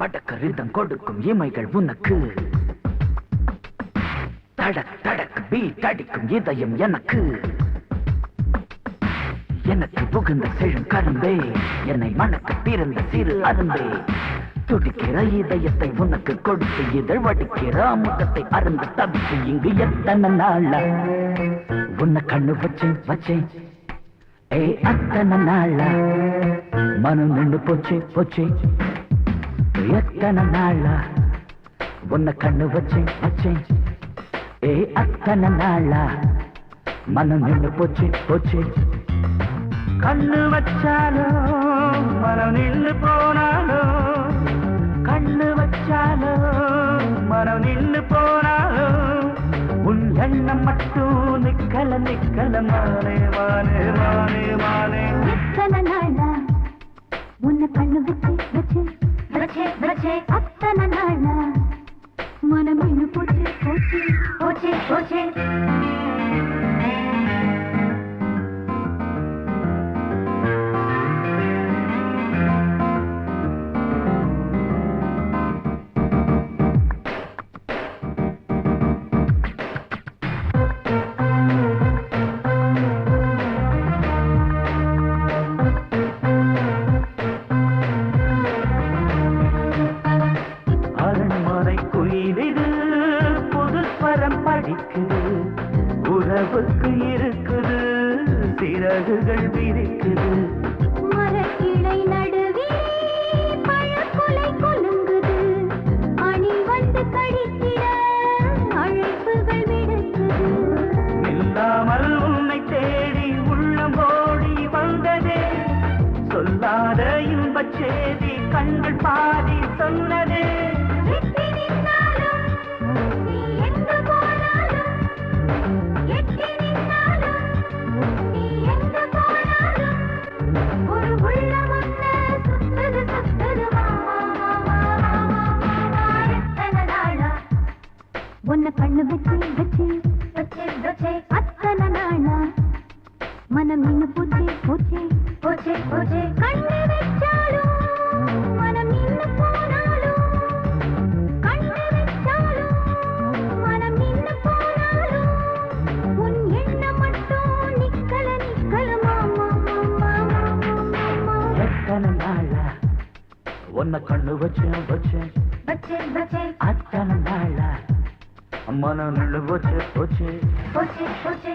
படக்கரிதம் கொடுக்கும் இமைகள் உனக்கு. தடக் தடக் பீட் அடிக்கும் இதயம் எனக்கு. எனக்கு புகுந்த செழும் கரும்பே என்னை மணக்க பிறந்த சிறு அரும்பே. துடிக்கிற இதயத்தை உனக்கு கொடுத்து இதழ் வடிக்கிற முகத்தை அருந்து தவித்து இங்கு எத்தனை நாளா? உன்னை கண்ணு வச்சேன் வச்சேன் ஏ அத்தனை நாளா? மனம் நின்று போச்சு போச்சு. எத்தனை நாளா? உன்னை கண்ணு வச்சேன் வச்சேன். ஏ அத்தனை நாளா? மனம் நின்று போச்சு போச்சு. கண்ணு வச்சாலும் மனம் நின்று போனாலும் கண்ணு வச்சாலும் மனம் நின்று போனாலும் உன் எண்ணம் மட்டும் நிக்கல நிக்கல மானே மானே வச்சே வச்சே அத்தனை நாளா மனம் இன்னும் போச்சு போச்சு போச்சு போச்சு உறவுக்கு இருக்குது சிறகுகள் விரிக்குது. மரக்கிளை நடுவே பழக்குலை குலுங்குது. அணி வந்து கடித்திட அழைப்புகள் விடுக்குது. இல்லாமல் உன்னை தேடி உள்ளம் ஓடி வந்ததே. சொல்லாத இன்பச் செய்தி கண்கள் பாதி சொன்னதே. ಕಣ್ಣು கண்ணு வச்சு வச்சு வச்சு வச்சு அத்தனை நாளா மனம் நின்னு போச்சு போச்சு போச்சு போச்சு கண்ணு வச்சாலும் மனம் நின்னு போனாலும் கண்ணு உன் மட்டும் நிக்கல நிக்கல மாமா மாமா மாமா எத்தனை நாளா உன்னை கண்ணு வச்சேன் வச்சேன் அத்தனை நாளா மனம் நின்று போச்சு போச்சு போச்சு போச்சு